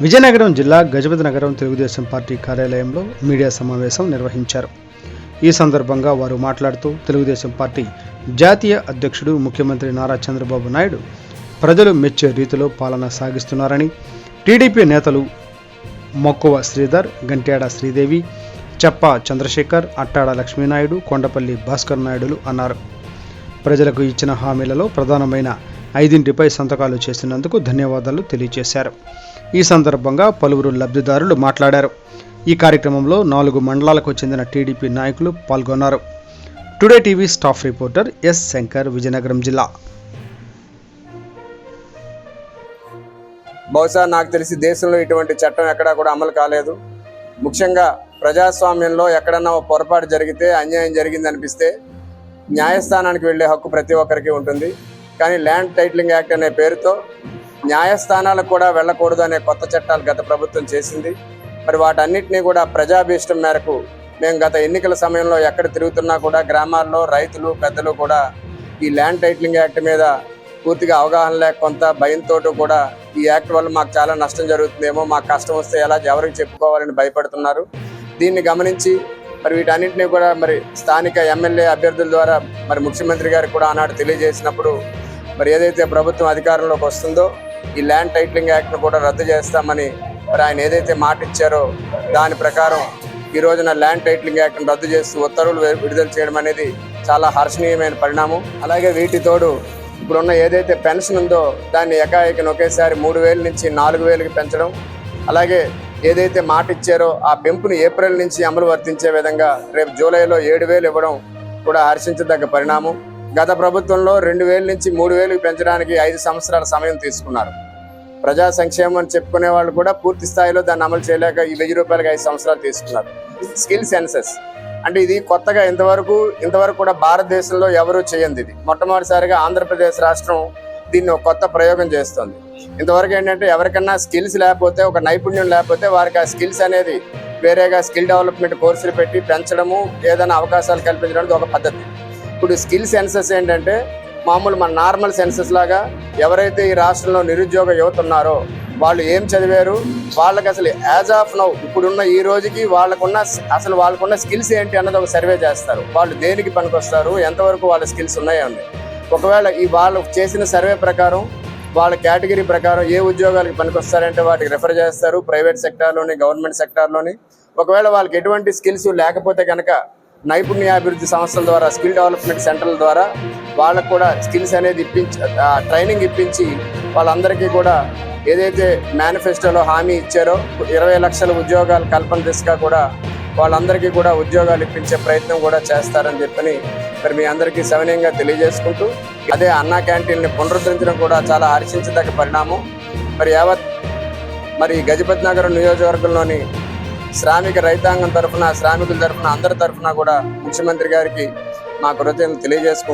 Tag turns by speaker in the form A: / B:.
A: విజయనగరం జిల్లా గజపతి నగరం తెలుగుదేశం పార్టీ కార్యాలయంలో మీడియా సమావేశం నిర్వహించారు. ఈ సందర్భంగా వారు మాట్లాడుతూ తెలుగుదేశం పార్టీ జాతీయ అధ్యక్షుడు ముఖ్యమంత్రి నారా చంద్రబాబు నాయుడు ప్రజలు మెచ్చే రీతిలో పాలన సాగిస్తున్నారని టీడీపీ నేతలు మక్కువ శ్రీధర్ గంట్యాడ శ్రీదేవి చప్ప చంద్రశేఖర్ అట్టాడ లక్ష్మీనాయుడు కొండపల్లి భాస్కర్ నాయుడులు అన్నారు. ప్రజలకు ఇచ్చిన హామీలలో ప్రధానమైన ఐదింటిపై సంతకాలు చేసినందుకు ధన్యవాదాలు తెలియజేశారు. ఈ సందర్భంగా పలువురు లబ్ధిదారులు మాట్లాడారు. ఈ కార్యక్రమంలో నాలుగు మండలాలకు చెందిన టీడీపీ నాయకులు పాల్గొన్నారు. Today TV staff reporter S Shankar Vizianagaram జిల్లా.
B: బహుశా నాకు తెలిసి దేశంలో ఇటువంటి చట్టం ఎక్కడా కూడా అమలు కాలేదు. ముఖ్యంగా ప్రజాస్వామ్యంలో ఎక్కడన్నా ఓ పొరపాటు జరిగితే అన్యాయం జరిగింది అనిపిస్తే న్యాయస్థానానికి వెళ్ళే హక్కు ప్రతి ఒక్కరికి ఉంటుంది. కానీ ల్యాండ్ టైటిలింగ్ యాక్ట్ అనే పేరుతో న్యాయస్థానాలకు కూడా వెళ్ళకూడదు అనే కొత్త చట్టాలు గత ప్రభుత్వం చేసింది. మరి వాటన్నిటినీ కూడా ప్రజాభీష్టం మేరకు మేము గత ఎన్నికల సమయంలో ఎక్కడ తిరుగుతున్నా కూడా గ్రామాల్లో రైతులు పెద్దలు కూడా ఈ ల్యాండ్ టైటిలింగ్ యాక్ట్ మీద పూర్తిగా అవగాహన లేక కొంత భయంతో కూడా ఈ యాక్ట్ వల్ల మాకు చాలా నష్టం జరుగుతుందేమో మాకు కష్టం వస్తే ఎలా ఎవరికి చెప్పుకోవాలని భయపడుతున్నారు. దీన్ని గమనించి మరి వీటన్నింటినీ కూడా మరి స్థానిక ఎమ్మెల్యే అభ్యర్థుల ద్వారా మరి ముఖ్యమంత్రి గారికి కూడా ఆనాడు తెలియజేసినప్పుడు మరి ఏదైతే ప్రభుత్వం అధికారంలోకి వస్తుందో ఈ ల్యాండ్ టైటిలింగ్ యాక్ట్ను కూడా రద్దు చేస్తామని మరి ఆయన ఏదైతే మాట ఇచ్చారో దాని ప్రకారం ఈ రోజున ల్యాండ్ టైటిలింగ్ యాక్ట్ను రద్దు చేస్తూ ఉత్తర్వులు విడుదల చేయడం అనేది చాలా హర్షణీయమైన పరిణామం. అలాగే వీటితోడు ఇప్పుడున్న ఏదైతే పెన్షన్ ఉందో దాన్ని ఎకాఎకిన ఒకేసారి మూడు వేల నుంచి నాలుగు వేలకి పెంచడం అలాగే ఏదైతే మాట ఇచ్చారో ఆ పెంపుని ఏప్రిల్ నుంచి అమలు వర్తించే విధంగా రేపు జూలైలో ఏడు వేలు ఇవ్వడం కూడా హర్షించదగ్గ పరిణామం. గత ప్రభుత్వంలో రెండు వేల నుంచి మూడు వేలకు పెంచడానికి ఐదు సంవత్సరాల సమయం తీసుకున్నారు. ప్రజా సంక్షేమం అని చెప్పుకునే వాళ్ళు కూడా పూర్తి స్థాయిలో దాన్ని అమలు చేయలేక ఈ వెయ్యి రూపాయలకి ఐదు సంవత్సరాలు తీసుకున్నారు. Skill census. అంటే ఇది కొత్తగా ఇంతవరకు ఇంతవరకు కూడా భారతదేశంలో ఎవరూ చేయంది ఇది. మొట్టమొదటిసారిగా ఆంధ్రప్రదేశ్ రాష్ట్రం దీన్ని ఒక కొత్త ప్రయోగం చేస్తుంది. ఇంతవరకు ఏంటంటే ఎవరికన్నా స్కిల్స్ లేకపోతే ఒక నైపుణ్యం లేకపోతే వారికి ఆ స్కిల్స్ అనేది వేరేగా స్కిల్ డెవలప్మెంట్ కోర్సులు పెట్టి పెంచడము ఏదైనా అవకాశాలు కల్పించడం ఒక పద్ధతి. ఇప్పుడు స్కిల్ సెన్సెస్ ఏంటంటే మామూలు మన నార్మల్ సెన్సెస్ లాగా ఎవరైతే ఈ రాష్ట్రంలో నిరుద్యోగ యువత ఉన్నారో వాళ్ళు ఏం చదివారు? వాళ్ళకి అసలు యాజ్ ఆఫ్ నౌ ఇప్పుడున్న ఈ రోజుకి వాళ్ళకున్న అసలు వాళ్ళకున్న స్కిల్స్ ఏంటి అన్నది ఒక సర్వే చేస్తారు. వాళ్ళు దేనికి పనికొస్తారు? ఎంతవరకు వాళ్ళ స్కిల్స్ ఉన్నాయో ఒకవేళ ఈ వాళ్ళు చేసిన సర్వే ప్రకారం వాళ్ళ కేటగిరీ ప్రకారం ఏ ఉద్యోగాలకు పనికొస్తారంటే వాటికి రెఫర్ చేస్తారు ప్రైవేట్ సెక్టార్లోని గవర్నమెంట్ సెక్టార్లోని. ఒకవేళ వాళ్ళకి ఎటువంటి స్కిల్స్ లేకపోతే కనుక నైపుణ్యాభివృద్ధి సంస్థల ద్వారా స్కిల్ డెవలప్మెంట్ సెంటర్ల ద్వారా వాళ్ళకు కూడా స్కిల్స్ అనేది ఇప్పించి ట్రైనింగ్ ఇప్పించి వాళ్ళందరికీ కూడా ఏదైతే మేనిఫెస్టోలో హామీ ఇచ్చారో ఇరవై లక్షల ఉద్యోగాలు కల్పన దిశగా కూడా వాళ్ళందరికీ కూడా ఉద్యోగాలు ఇప్పించే ప్రయత్నం కూడా చేస్తారని చెప్పని మరి మీ అందరికీ సవినయంగా తెలియజేసుకుంటూ అదే అన్నా క్యాంటీన్ని పునరుద్ధరించడం కూడా చాలా హర్షించదగ్గ పరిణామం. మరి యావత్ మరి గజపతి నగరం నియోజకవర్గంలోని శ్రామిక రైతాంగం తరఫున శ్రామికుల తరఫున అందరి తరఫున కూడా ముఖ్యమంత్రి గారికి మా కృతజ్ఞతలు తెలియజేసుకుంటున్నాం